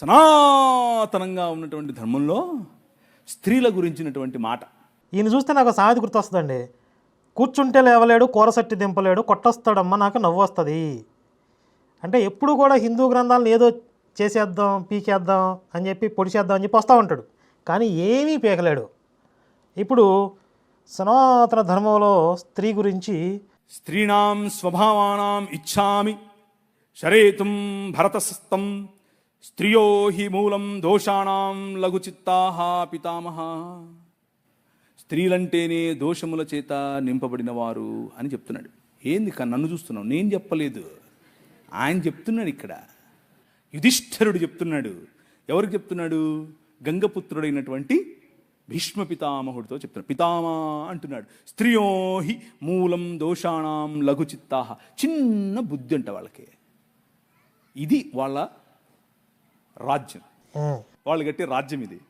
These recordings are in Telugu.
సనాతనంగా ఉన్నటువంటి ధర్మంలో స్త్రీల గురించినటువంటి మాట. ఈయన చూస్తే నాకు సామెత గుర్తొస్తుందండి. కూర్చుంటే లేవలేడు కూరసట్టి దింపలేడు కొట్టొస్తాడమ్మ నాకు నవ్వు వస్తుంది. అంటే ఎప్పుడు కూడా హిందూ గ్రంథాలను ఏదో చేసేద్దాం పీకేద్దాం అని చెప్పి పొడిచేద్దాం అని చెప్పి వస్తూ ఉంటాడు. కానీ ఏమీ పీకలేడు. ఇప్పుడు సనాతన ధర్మంలో స్త్రీ గురించి స్త్రీణాం స్వభావానాం ఇచ్ఛామి శరేతుం భరతసస్తం స్త్రియో హి మూలం దోషాణం లఘుచిత్తా పితామహ. స్త్రీలంటేనే దోషముల చేత నింపబడిన వారు అని చెప్తున్నాడు. ఏంది నన్ను చూస్తున్నావు? నేను చెప్పలేదు. ఆయన చెప్తున్నాడు ఇక్కడ. యుధిష్ఠరుడు చెప్తున్నాడు. ఎవరికి చెప్తున్నాడు? గంగపుత్రుడైనటువంటి భీష్మ పితామహుడితో చెప్తున్నాడు. పితామా అంటున్నాడు. స్త్రియో హి మూలం దోషాణం లఘుచిత్తా చిన్న బుద్ధి అంట వాళ్ళకి. ఇది వాళ్ళ రాజ్యం. వాళ్ళు కట్టే రాజ్యం ఇది.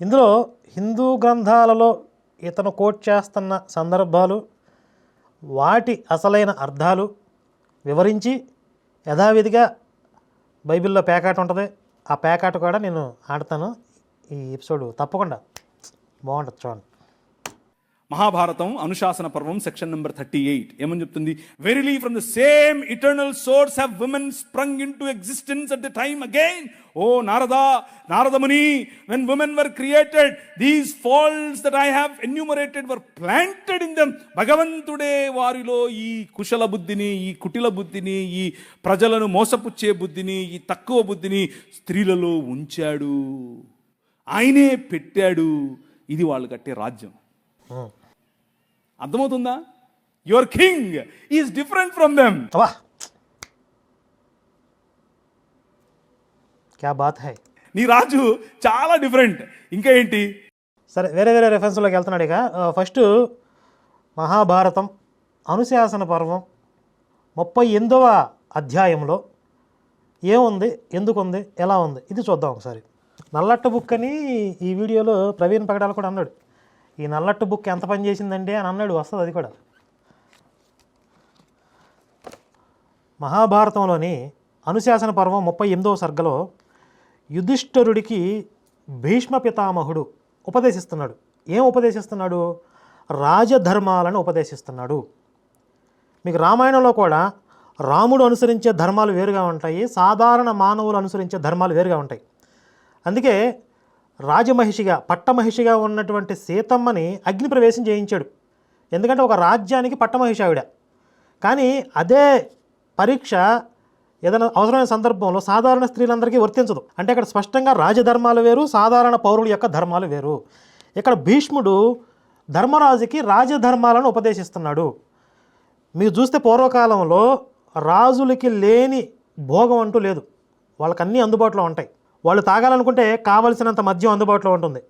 ఇందులో హిందూ గ్రంథాలలో ఇతను కోట్ చేస్తున్న సందర్భాలు వాటి అసలైన అర్థాలు వివరించి యథావిధిగా బైబిల్లో పేకాట ఉంటుంది. ఆ పేకాట కూడా నేను ఆడతాను. ఈ ఎపిసోడ్ తప్పకుండా బాగుంటుంది చూడండి. మహాభారతం అనుశాసన పర్వం సెక్షన్ నెంబర్ థర్టీ ఎయిట్. ఏమని చెప్తుంది? Verily from the same eternal source have women sprung into existence at the time again O Narada Naradamuni when women were created these faults that I have enumerated were planted in them భగవంతుడే వారిలో ఈ కుశల బుద్ధిని ఈ కుటిల బుద్ధిని ఈ ప్రజలను మోసపుచ్చే బుద్ధిని ఈ తక్కువ బుద్ధిని స్త్రీలలో ఉంచాడు. ఆయనే పెట్టాడు. ఇది వాళ్ళు కట్టే రాజ్యం. అర్థమవుతుందా? Your king is different from them క్యా బాత్ హై? నీ రాజు చాలా డిఫరెంట్ ఇంకా ఏంటి? సరే వేరే వేరే రెఫరెన్స్లోకి వెళ్తున్నాడు ఇక. ఫస్ట్ మహాభారతం అనుశాసన పర్వం ముప్పై ఎనిమిదవ అధ్యాయంలో ఏముంది ఎందుకు ఉంది ఎలా ఉంది? ఇది చూద్దాం ఒకసారి. నల్లట్ట బుక్ అని ఈ వీడియోలో ప్రవీణ్ పగడాలు కూడా అన్నాడు. ఈ నల్లట్టు బుక్ ఎంత పని చేసిందండి అని అన్నాడు వస్తుంది అది కూడా. మహాభారతంలోని అనుశాసన పర్వం ముప్పై ఎనిమిదవ సర్గలో యుధిష్ఠరుడికి భీష్మ పితామహుడు ఉపదేశిస్తున్నాడు. ఏం ఉపదేశిస్తున్నాడు? రాజధర్మాలను ఉపదేశిస్తున్నాడు. మీకు రామాయణంలో కూడా రాముడు అనుసరించే ధర్మాలు వేరుగా ఉంటాయి సాధారణ మానవులు అనుసరించే ధర్మాలు వేరుగా ఉంటాయి. అందుకే రాజమహిషిగా పట్టమహిషిగా ఉన్నటువంటి సీతమ్మని అగ్నిప్రవేశం చేయించాడు. ఎందుకంటే ఒక రాజ్యానికి పట్టమహిషి ఆవిడ. కానీ అదే పరీక్ష ఏదైనా అవసరమైన సందర్భంలో సాధారణ స్త్రీలందరికీ వర్తించదు. అంటే ఇక్కడ స్పష్టంగా రాజధర్మాలు వేరు సాధారణ పౌరుల యొక్క ధర్మాలు వేరు. ఇక్కడ భీష్ముడు ధర్మరాజుకి రాజధర్మాలను ఉపదేశిస్తున్నాడు. మీరు చూస్తే పూర్వకాలంలో రాజులకి లేని భోగం అంటూ లేదు. వాళ్ళకన్నీ అందుబాటులో ఉంటాయి. వాళ్ళు తాగాలనుకుంటే కావలసినంత మద్యం అందుబాటులో ఉంటుంది.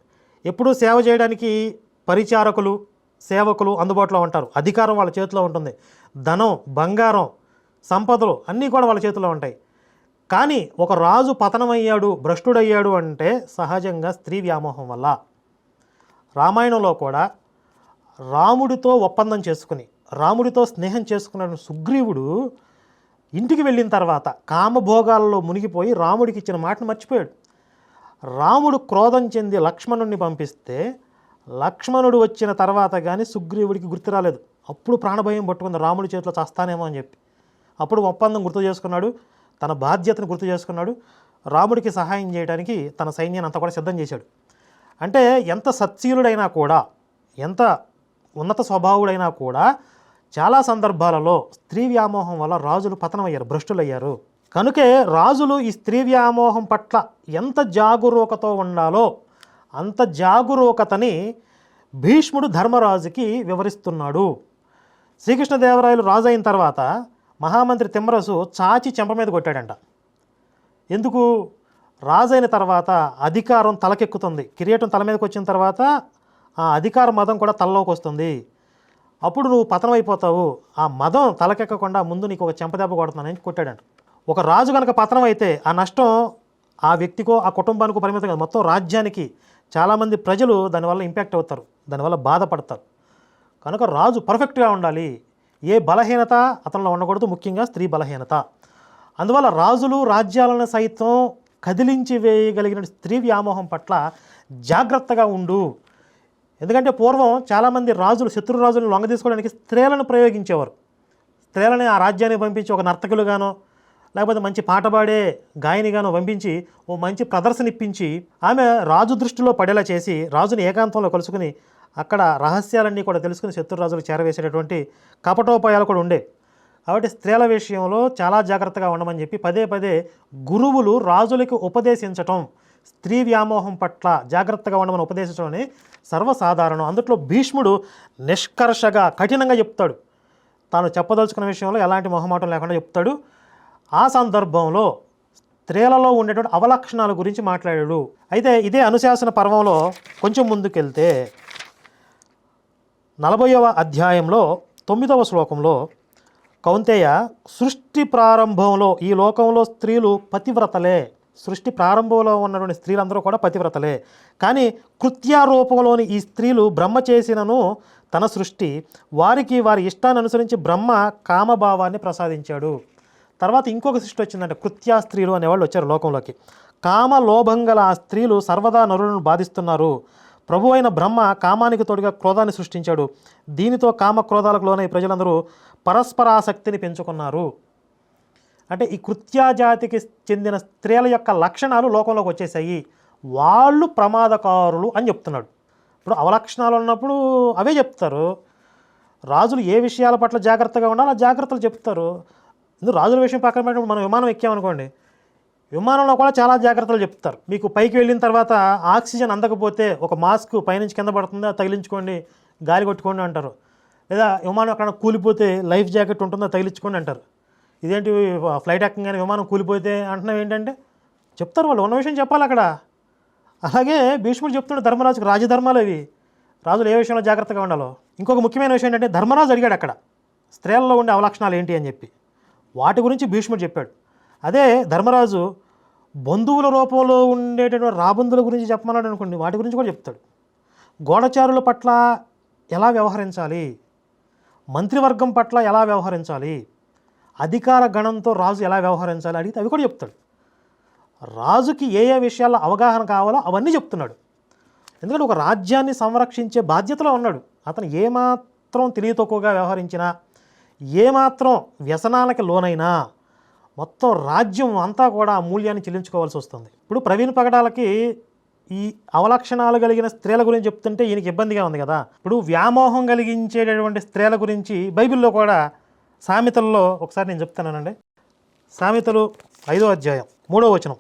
ఎప్పుడూ సేవ చేయడానికి పరిచారకులు సేవకులు అందుబాటులో ఉంటారు. అధికారం వాళ్ళ చేతిలో ఉంటుంది. ధనం బంగారం సంపదలు అన్నీ కూడా వాళ్ళ చేతిలో ఉంటాయి. కానీ ఒక రాజు పతనమయ్యాడు భ్రష్టుడయ్యాడు అంటే సహజంగా స్త్రీ వ్యామోహం వల్ల. రామాయణంలో కూడా రాముడితో ఒప్పందం చేసుకుని రాముడితో స్నేహం చేసుకున్న సుగ్రీవుడు ఇంటికి వెళ్ళిన తర్వాత కామభోగాల్లో మునిగిపోయి రాముడికి ఇచ్చిన మాటను మర్చిపోయాడు. రాముడు క్రోధం చెంది లక్ష్మణుడిని పంపిస్తే లక్ష్మణుడు వచ్చిన తర్వాత కానీ సుగ్రీవుడికి గుర్తు రాలేదు. అప్పుడు ప్రాణభయం పట్టుకుంది. రాముడి చేతిలో చస్తానేమో అని చెప్పి. అప్పుడు ఒప్పందం గుర్తు చేసుకున్నాడు. తన బాధ్యతను గుర్తు చేసుకున్నాడు. రాముడికి సహాయం చేయడానికి తన సైన్యాన్ని అంతా కూడా సిద్ధం చేశాడు. అంటే ఎంత సత్శీలుడైనా కూడా ఎంత ఉన్నత స్వభావుడైనా కూడా చాలా సందర్భాలలో స్త్రీ వ్యామోహం వల్ల రాజులు పతనమయ్యారు భ్రష్టులయ్యారు. కనుకే రాజులు ఈ స్త్రీ వ్యామోహం పట్ల ఎంత జాగరూకతో ఉండాలో అంత జాగరూకతని భీష్ముడు ధర్మరాజుకి వివరిస్తున్నాడు. శ్రీకృష్ణదేవరాయలు రాజు అయిన తర్వాత మహామంత్రి తిమ్మరసు చాచి చెంప మీద కొట్టాడంట. ఎందుకు? రాజైన తర్వాత అధికారం తలకెక్కుతుంది. కిరీటం తల మీదకి వచ్చిన తర్వాత ఆ అధికార మదం కూడా తలలోకి వస్తుంది అప్పుడు నువ్వు పతనం అయిపోతావు ఆ మదం తలకెక్కకుండా ముందు నీకు ఒక చెంపదెబ్బ కొడుతున్నానని కొట్టాడంట. ఒక రాజు కనుక పతనం అయితే ఆ నష్టం ఆ వ్యక్తికో ఆ కుటుంబానికో పరిమితం కాదు. మొత్తం రాజ్యానికి చాలామంది ప్రజలు దానివల్ల ఇంపాక్ట్ అవుతారు. దానివల్ల బాధపడతారు. కనుక రాజు పర్ఫెక్ట్గా ఉండాలి. ఏ బలహీనత అతనిలో ఉండకూడదు. ముఖ్యంగా స్త్రీ బలహీనత. అందువల్ల రాజులు రాజ్యాలను సైతం కదిలించి వేయగలిగిన స్త్రీ వ్యామోహం పట్ల జాగ్రత్తగా ఉండు. ఎందుకంటే పూర్వం చాలామంది రాజులు శత్రు రాజులను లొంగ తీసుకోవడానికి స్త్రీలను ప్రయోగించేవారు. స్త్రీలని ఆ రాజ్యానికి పంపించి ఒక నర్తకులుగానో లేకపోతే మంచి పాట పాడే గాయనిగానో పంపించి ఓ మంచి ప్రదర్శన ఇప్పించి ఆమె రాజు దృష్టిలో పడేలా చేసి రాజుని ఏకాంతంలో కలుసుకుని అక్కడ రహస్యాలన్నీ కూడా తెలుసుకుని శత్రురాజులు చేరవేసేటటువంటి కపటోపాయాలు కూడా ఉండే. కాబట్టి స్త్రీల విషయంలో చాలా జాగ్రత్తగా ఉండమని చెప్పి పదే పదే గురువులు రాజులకు ఉపదేశించటం స్త్రీ వ్యామోహం పట్ల జాగ్రత్తగా ఉండమని ఉపదేశించడం సర్వసాధారణం. అందుట్లో భీష్ముడు నిష్కర్షగా కఠినంగా చెప్తాడు. తాను చెప్పదలుచుకున్న విషయంలో ఎలాంటి మొహమాటం లేకుండా చెప్తాడు. ఆ సందర్భంలో స్త్రీలలో ఉండేటువంటి అవలక్షణాల గురించి మాట్లాడాడు. అయితే ఇదే అనుశాసన పర్వంలో కొంచెం ముందుకెళ్తే నలభైవ అధ్యాయంలో తొమ్మిదవ శ్లోకంలో కౌంతేయ సృష్టి ప్రారంభంలో ఈ లోకంలో స్త్రీలు పతివ్రతలే సృష్టి ప్రారంభంలో ఉన్నటువంటి స్త్రీలందరూ కూడా పతివ్రతలే. కానీ కృత్యారూపంలోని ఈ స్త్రీలు బ్రహ్మ చేసినను తన సృష్టి వారికి వారి ఇష్టాన్ని అనుసరించి బ్రహ్మ కామభావాన్ని ప్రసాదించాడు. తర్వాత ఇంకొక సృష్టి వచ్చిందంటే కృత్యా స్త్రీలు అనేవాళ్ళు వచ్చారు లోకంలోకి. కామ గల ఆ స్త్రీలు సర్వదా నరులను బాధిస్తున్నారు. ప్రభు అయిన బ్రహ్మ కామానికి తోడుగా క్రోధాన్ని సృష్టించాడు. దీనితో కామ క్రోధాలకు లోనై ప్రజలందరూ పరస్పరాసక్తిని పెంచుకున్నారు. అంటే ఈ కృత్యాజాతికి చెందిన స్త్రీల యొక్క లక్షణాలు లోకంలోకి వచ్చేసాయి. వాళ్ళు ప్రమాదకారులు అని చెప్తున్నాడు. ఇప్పుడు అవలక్షణాలు ఉన్నప్పుడు అవే చెప్తారు. రాజులు ఏ విషయాల పట్ల జాగ్రత్తగా ఉండాలో ఆ జాగ్రత్తలు చెప్తారు. రాజుల విషయం పక్కన పెట్టినప్పుడు మనం విమానం ఎక్కామనుకోండి విమానంలో కూడా చాలా జాగ్రత్తలు చెప్తారు. మీకు పైకి వెళ్ళిన తర్వాత ఆక్సిజన్ అందకపోతే ఒక మాస్క్ పైనుంచి కింద పడుతుందా తగిలించుకోండి గాలి కొట్టుకోండి అంటారు. లేదా విమానం ఎక్కడ కూలిపోతే లైఫ్ జాకెట్ ఉంటుందా తగిలించుకోండి అంటారు. ఇదేంటి ఫ్లైట్ ఎక్కగానే విమానం కూలిపోతే అంటున్నాం ఏంటంటే? చెప్తారు వాళ్ళు ఉన్న విషయం చెప్పాలి అక్కడ. అలాగే భీష్ముడు చెప్తున్నాడు ధర్మరాజుకు రాజధర్మాలు అవి రాజులు ఏ విషయంలో జాగ్రత్తగా ఉండాలో? ఇంకొక ముఖ్యమైన విషయం ఏంటంటే ధర్మరాజు అడిగాడు అక్కడ స్త్రీలలో ఉండే అవలక్షణాలు ఏంటి అని చెప్పి. వాటి గురించి భీష్ముడు చెప్పాడు. అదే ధర్మరాజు బంధువుల రూపంలో ఉండేటటువంటి రాబందుల గురించి చెప్పమన్నాడు అనుకోండి వాటి గురించి కూడా చెప్తాడు. గోడచారుల పట్ల ఎలా వ్యవహరించాలి? మంత్రివర్గం పట్ల ఎలా వ్యవహరించాలి? అధికార గణంతో రాజు ఎలా వ్యవహరించాలి అడిగితే అవి కూడా చెప్తాడు. రాజుకి ఏ ఏ విషయాల్లో అవగాహన కావాలో అవన్నీ చెప్తున్నాడు. ఎందుకంటే ఒక రాజ్యాన్ని సంరక్షించే బాధ్యతలో ఉన్నాడు. అతను ఏమాత్రం తెలివి తక్కువగా వ్యవహరించినా ఏమాత్రం వ్యసనాలకి లోనైనా మొత్తం రాజ్యం అంతా కూడా ఆ మూల్యాన్ని చెల్లించుకోవాల్సి వస్తుంది. ఇప్పుడు ప్రవీణ్ పగడాలకి ఈ అవలక్షణాలు కలిగిన స్త్రీల గురించి చెప్తుంటే ఈయనకి ఇబ్బందిగా ఉంది కదా. ఇప్పుడు వ్యామోహం కలిగించేటటువంటి స్త్రీల గురించి బైబిల్లో కూడా సామెతల్లో ఒకసారి నేను చెప్తానండి. సామెతలు ఐదో అధ్యాయం మూడో వచనం.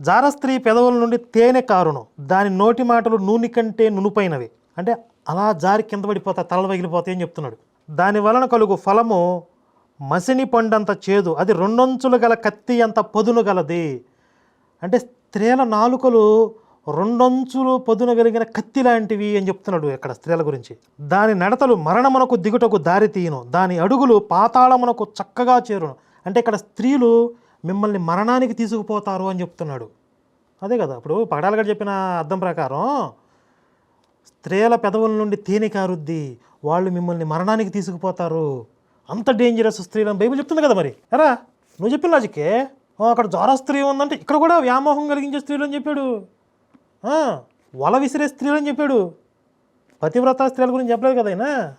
జార స్త్రీ పెదవుల నుండి తేనె కారును దాని నోటి మాటలు నూనె కంటే నునుపైనవి. అంటే అలా జారి కింద పడిపోతా తలలు పగిలిపోతాయి అని చెప్తున్నాడు. దాని వలన కలుగు ఫలము మసిని పండంత చేదు అది రెండొంచులు గల కత్తి అంత పదును గలది. అంటే స్త్రీల నాలుకలు రెండంచులు పొదున కలిగిన కత్తి లాంటివి అని చెప్తున్నాడు ఇక్కడ స్త్రీల గురించి. దాని నడతలు మరణమునకు దిగుటకు దారి తీయను. దాని అడుగులు పాతాళమునకు చక్కగా చేరును. అంటే ఇక్కడ స్త్రీలు మిమ్మల్ని మరణానికి తీసుకుపోతారు అని చెప్తున్నాడు. అదే కదా ఇప్పుడు పగడాలగడ చెప్పిన అర్థం ప్రకారం స్త్రీల పెదవుల నుండి తేనె కారుద్ది. వాళ్ళు మిమ్మల్ని మరణానికి తీసుకుపోతారు. అంత డేంజరస్ స్త్రీలు అని బైబిల్ చెప్తుంది కదా మరి. ఎరా నువ్వు చెప్పిన లాజికే అక్కడ జ్వర స్త్రీ ఉందంటే ఇక్కడ కూడా వ్యామోహం కలిగించే స్త్రీలు అని చెప్పాడు. వల విసిరే స్త్రీలు అని చెప్పాడు. పతివ్రత స్త్రీల గురించి చెప్పలేదు కదా ఆయన?